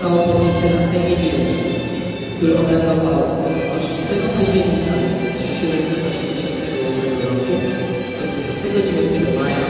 zostało podjęte na Sejmie Wielkim, który obradował od 6 października 1788 roku do 29 maja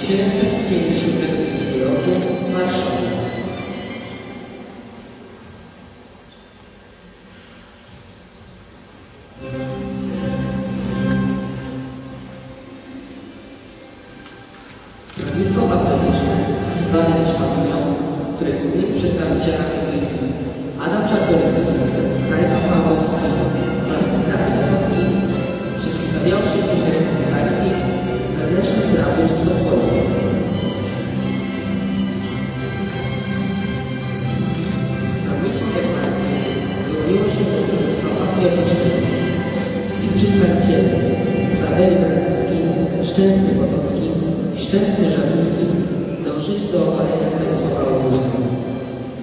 1792 roku w Warszawie. Stronnictwo przedstawicielami byli Adam Czartoryski, Stanisław Małowski oraz Ignacy Potocki, przeciwstawiało się ingerencji carskiej wewnętrzne sprawy Rzeczypospolitej. Stronnictwo hetmańskie wyłoniło się ze stronnictwa patriotycznego. Ich przedstawiciele Sawery Branicki, Szczęsny Potocki Szczęsny Żaluski dążyli do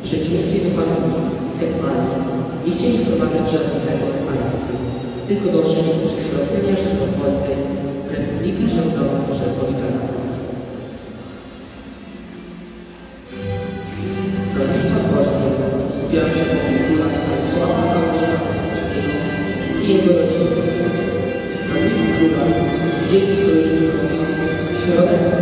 przeciwieństwie do familii hetmani nie chcieli wprowadzać żadnych reform w państwie, tylko dążyli do przekształcenia Rzeczpospolitej w republikę rządzoną przez oligarchów. Stronnictwa polskie skupiały się wokół króla Stanisława Augusta Polskiego i jego rodziny. Stronnicy króla widzieli w sojuszu z Rosją środek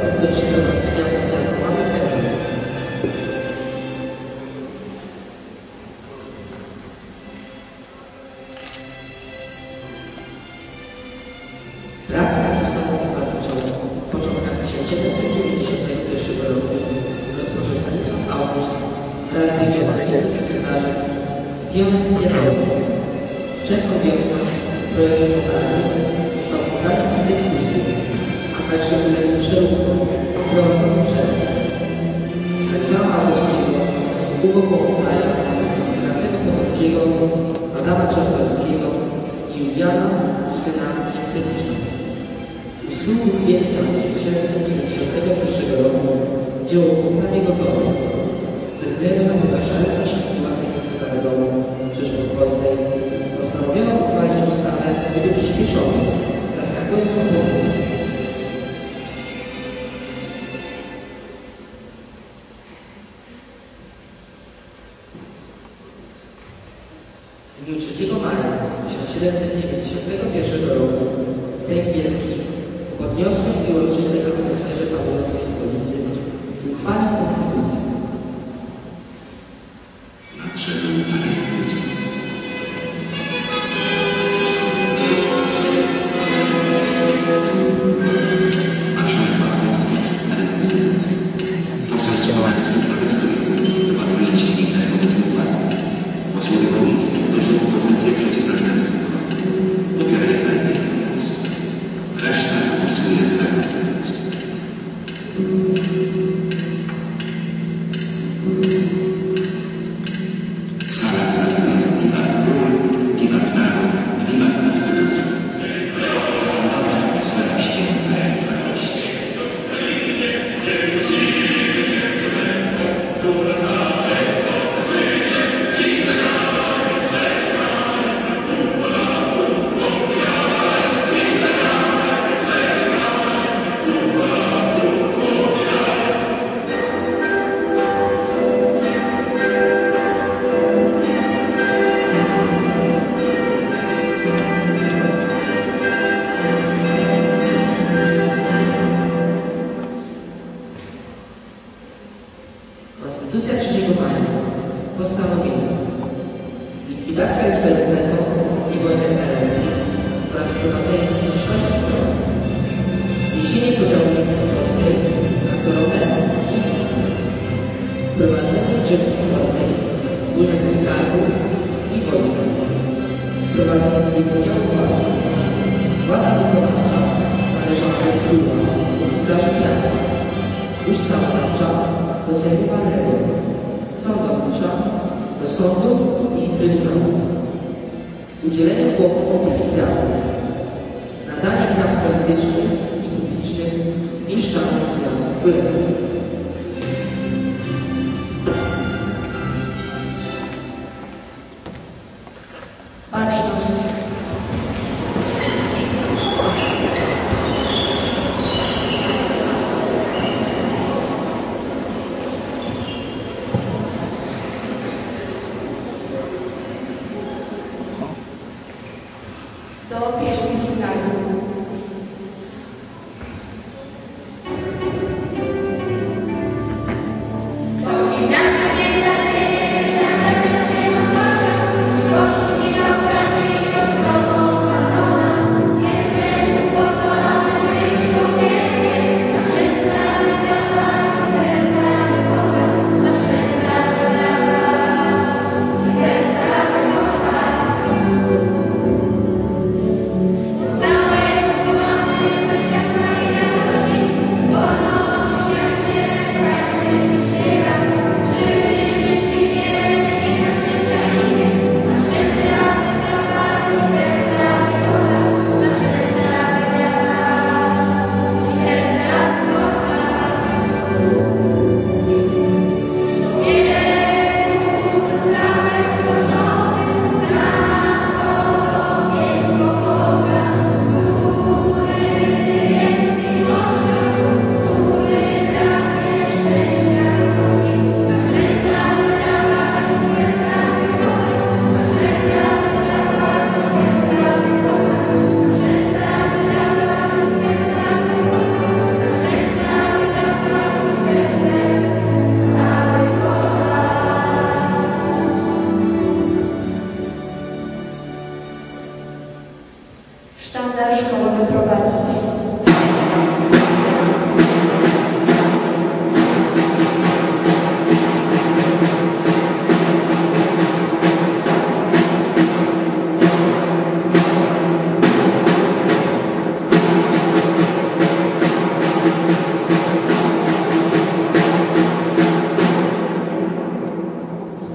rozpoczął Stanisław August wraz z jego osobistym sekretarzem Zbigniewem Pierogiem. Wczesną wiosną projekt poprawy został poddany pod dyskusję, a także uległ przeróbkom prowadzonym przez Stanisława Mazurskiego, Hugo Kołotaja, Ignacego Potockiego, Adama Czartorskiego i Juliana, syna Więcewicza. 8 kwietnia 1791 roku dzieło było prawie gotowe. Ze względu na pogarszającą się sytuację międzynarodową Rzeczpospolitej postanowiono uchwalić ustawę w trybie przyspieszonym, zaskakując opozycję. W dniu 3 maja 1791 roku Sejm Wielki w podniosłej i uroczystej atmosferze w stolicy uchwalił konstytucję. Nadszedł parę ludzi. Marszałek Machowski Sejmu Walnego, sądownicza do sądów i trybunałów, udzielenie chłopom opieki prawnej, nadanie praw politycznych i publicznych mieszczanom z miast królewskich. do piercing gimnazjum.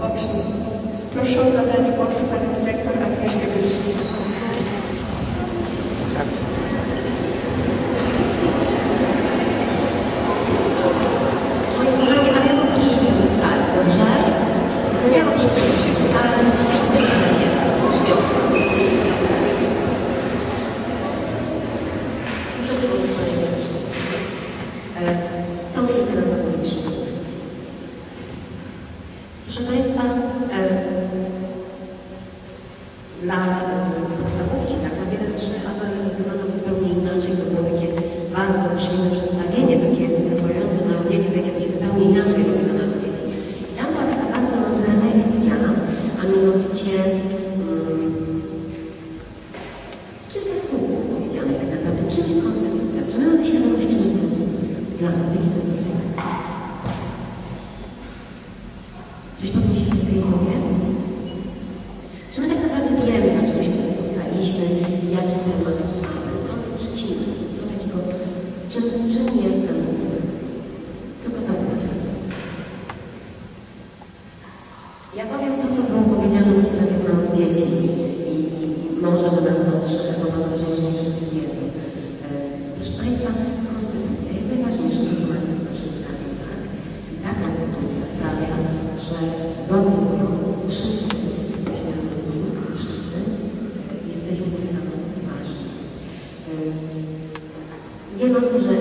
Oczni. Proszę o zabranie głosu Panią Dyrektor Agnieszkę Wietrzycką. Bardzo przyjemne przedstawienie, powiem to, co było powiedziane myślę na pewno od dzieci i, i, i, i może do nas dotrze, bo mam nadzieję, że nie wszyscy wiedzą. E, Proszę Państwa, konstytucja jest najważniejszym dokumentem w naszym kraju, tak? I ta konstytucja sprawia, że zgodnie z nią wszyscy jesteśmy równi, wszyscy e, jesteśmy tak samo ważni. E, Wiem o tym, że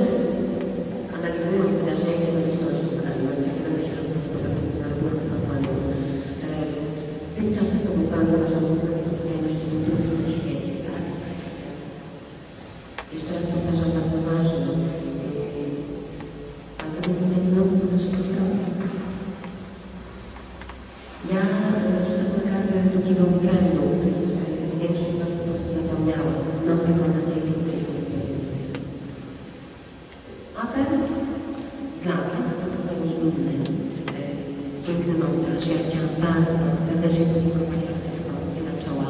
piękny montaż. Ja chciałam bardzo serdecznie podziękować artystom na czoła.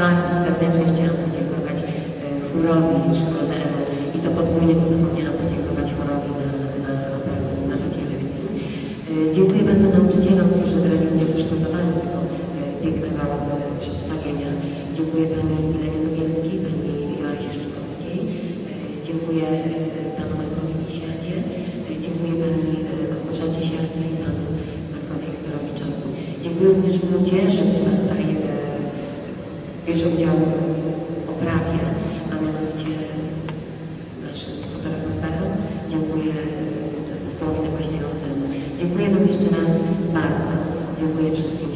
Bardzo serdecznie chciałam podziękować e, chórowi szkolnemu i to podwójnie, bo zapomniałam podziękować chórowi na, na na takiej lekcji. E, Dziękuję bardzo nauczycielom, którzy brali udział w przygotowaniu tego e, pięknego przedstawienia. Dziękuję Pani bierze udział w oprawie, a mianowicie naszym fotoreporterom. Dziękuję e, zespołowi nagłaśniającemu. Dziękuję Wam jeszcze raz bardzo. Dziękuję wszystkim